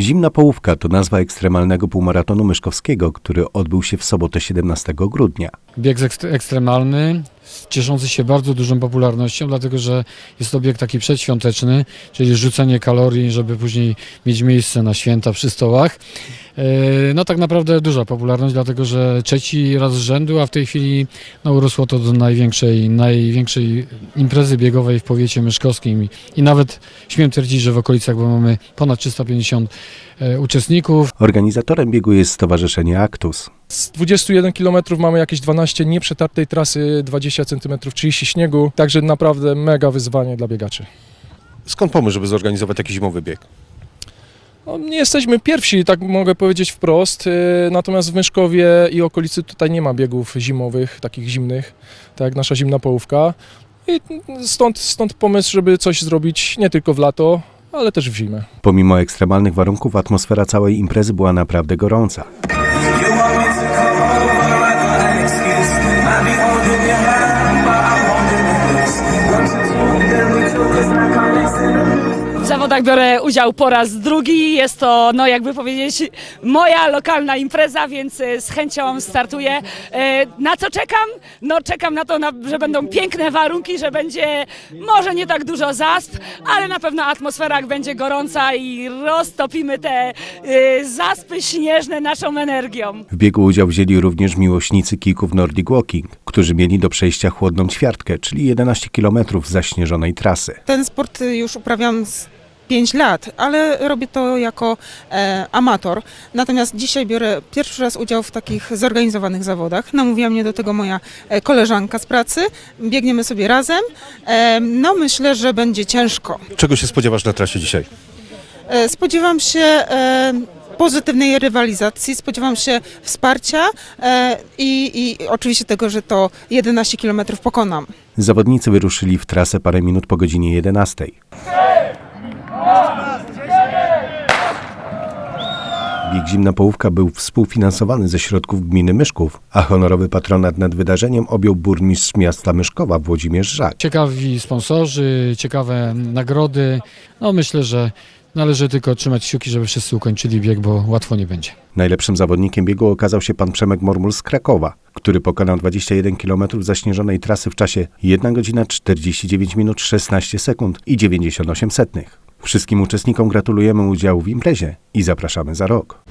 Zimna Połówka to nazwa ekstremalnego półmaratonu myszkowskiego, który odbył się w sobotę 17 grudnia. Bieg ekst- ekstremalny, cieszący się bardzo dużą popularnością, dlatego że jest to bieg taki przedświąteczny, czyli rzucenie kalorii, żeby później mieć miejsce na święta przy stołach. E, No tak naprawdę duża popularność, dlatego że trzeci raz z rzędu, a w tej chwili no, urosło to do największej, największej imprezy biegowej w powiecie myszkowskim i nawet śmiem twierdzić, że w okolicach, bo mamy ponad 350 e, uczestników, Organizatorem biegu jest Stowarzyszenie Actus. Z 21 km mamy jakieś 12 nieprzetartej trasy, 20 cm 30 śniegu, także naprawdę mega wyzwanie dla biegaczy. Skąd pomysł, żeby zorganizować taki zimowy bieg? No, nie jesteśmy pierwsi, tak mogę powiedzieć wprost, yy, natomiast w Myszkowie i okolicy tutaj nie ma biegów zimowych, takich zimnych, tak jak nasza zimna połówka. I stąd, stąd pomysł, żeby coś zrobić nie tylko w lato, ale też w zimę. Pomimo ekstremalnych warunków atmosfera całej imprezy była naprawdę gorąca. Zawodach biorę udział po raz drugi. Jest to, no jakby powiedzieć, moja lokalna impreza, więc e, z chęcią startuję. E, Na co czekam? No czekam na to, że będą piękne warunki, że będzie może nie tak dużo zasp, ale na pewno atmosfera będzie gorąca i roztopimy te e, zaspy śnieżne naszą energią. W biegu udział wzięli również miłośnicy kijków Nordic Walking, którzy mieli do przejścia chłodną ćwiartkę, czyli 11 km zaśnieżonej trasy. Ten sport y, już uprawiam z 5 lat, ale robię to jako e, amator. Natomiast dzisiaj biorę pierwszy raz udział w takich zorganizowanych zawodach. Namówiła mnie do tego moja e, koleżanka z pracy. Biegniemy sobie razem. E, no myślę, że będzie ciężko. Czego się spodziewasz na trasie dzisiaj? E, spodziewam się e, pozytywnej rywalizacji, spodziewam się wsparcia e, i, i oczywiście tego, że to 11 km pokonam. Zawodnicy wyruszyli w trasę parę minut po godzinie 11. Bieg Zimna Połówka był współfinansowany ze środków gminy Myszków, a honorowy patronat nad wydarzeniem objął burmistrz miasta Myszkowa Włodzimierz Żak. Ciekawi sponsorzy, ciekawe nagrody. No myślę, że należy tylko trzymać kciuki, żeby wszyscy ukończyli bieg, bo łatwo nie będzie. Najlepszym zawodnikiem biegu okazał się pan Przemek Mormul z Krakowa, który pokonał 21 km zaśnieżonej trasy w czasie 1 godzina 49 minut 16 sekund i 98 setnych. Wszystkim uczestnikom gratulujemy udziału w imprezie i zapraszamy za rok.